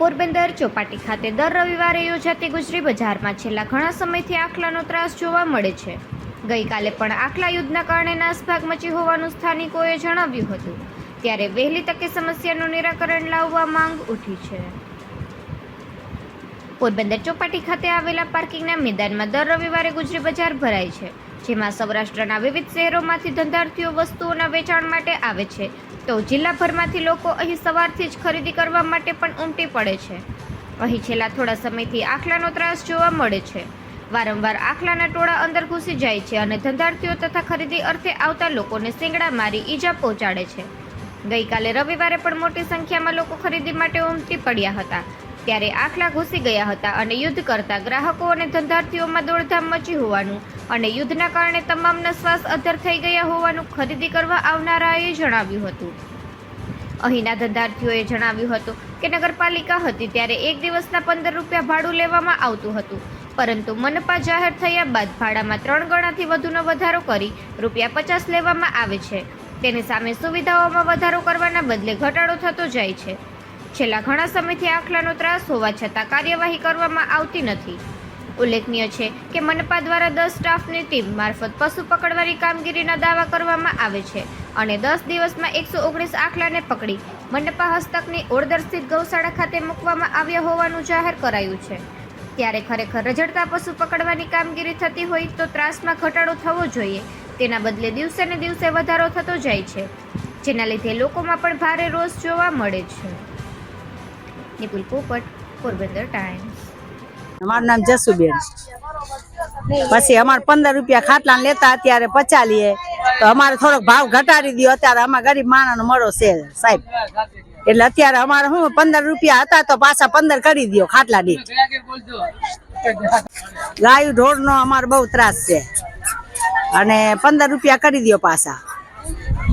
પોરબંદર ચોપાટી ખાતે દર રવિવારે યોજાતી ગુજરી બજારમાં છેલ્લા ઘણા સમયથી આખલાનો ત્રાસ જોવા મળે છે. ગઈકાલે પણ આખલા યુદ્ધના કારણે નાસભાગ મચી હોવાનું સ્થાનિકોએ જણાવ્યું હતું. ત્યારે વહેલી તકે સમસ્યાનું નિરાકરણ લાવવા માંગ ઉઠી છે. પોરબંદર ચોપાટી ખાતે આવેલા પાર્કિંગના મેદાનમાં દર રવિવારે ગુજરી બજાર ભરાય છે. જેમાં સૌરાષ્ટ્રના વિવિધ શહેરોમાંથી ધંધાર્થીઓ વસ્તુઓના વેચાણ માટે આવે છે. તો જિલ્લાભરમાંથી લોકો અહીં સવારથી જ ખરીદી કરવા માટે પણ ઉમટી પડે છે. અહીં છેલ્લા થોડા સમયથી આખલાનો ત્રાસ જોવા મળે છે. વારંવાર આખલાના ટોળા અંદર ઘૂસી જાય છે અને ધંધાર્થીઓ તથા ખરીદી અર્થે આવતા લોકોને શેંગડા મારી ઈજા પહોંચાડે છે. ગઈકાલે રવિવારે પણ મોટી સંખ્યામાં લોકો ખરીદી માટે ઉમટી પડ્યા હતા. ત્યારે આખલા ઘૂસી ગયા હતા અને યુદ્ધ કરતા ગ્રાહકો અને ધંધાર્થીઓમાં દોડધામ મચી હોવાનું અને યુદ્ધના કારણે તમામના શ્વાસ અધ્ધર થઈ ગયા હોવાનું ખરીદી કરવા આવનારાએ જણાવ્યું હતું. અહીંના ધંધાર્થીઓએ જણાવ્યું હતું કે નગરપાલિકા હતી ત્યારે એક દિવસના પંદર રૂપિયા ભાડું લેવામાં આવતું હતું. પરંતુ મનપા જાહેર થયા બાદ ભાડામાં ત્રણ ગણાથી વધુનો વધારો કરી રૂપિયા પચાસ લેવામાં આવે છે. તેની સામે સુવિધાઓમાં વધારો કરવાના બદલે ઘટાડો થતો જાય છે. છેલ્લા ઘણા સમયથી આખલાનો ત્રાસ હોવા છતાં કાર્યવાહી કરવામાં આવતી નથી. ઉલ્લેખનીય છે કે મનપા દ્વારા દસ સ્ટાફની ટીમ મારફત પશુ પકડવાની કામગીરીના દાવા કરવામાં આવે છે અને દસ દિવસમાં એકસો ઓગણીસ આખલાને પકડી મનપા હસ્તકની ઓળદર સ્થિત ગૌશાળા ખાતે મૂકવામાં આવ્યા હોવાનું જાહેર કરાયું છે. ત્યારે ખરેખર રજડતા પશુ પકડવાની કામગીરી થતી હોય તો ત્રાસમાં ઘટાડો થવો જોઈએ. તેના બદલે દિવસે ને દિવસે વધારો થતો જાય છે, જેના લીધે લોકોમાં પણ ભારે રોષ જોવા મળે છે. નિપુલ પોપટ, પોરબંદર ટાઈમ્સ. મારું નામ જસુબેન પછી અમારે પંદર રૂપિયા ખાટલા લેતા અત્યારે પચા લઈએ તો અમારે થોડોક ભાવ ઘટાડી દો અત્યારે અમારે ગરીબ માણસ મળો છે સાહેબ. એટલે અત્યારે અમારે શું, પંદર રૂપિયા હતા તો પાછા પંદર કરી દો ખાટલા દીઠ. ગાયું ઢોર નો અમારે બહુ ત્રાસ છે. અને પંદર રૂપિયા કરી દો પાછા.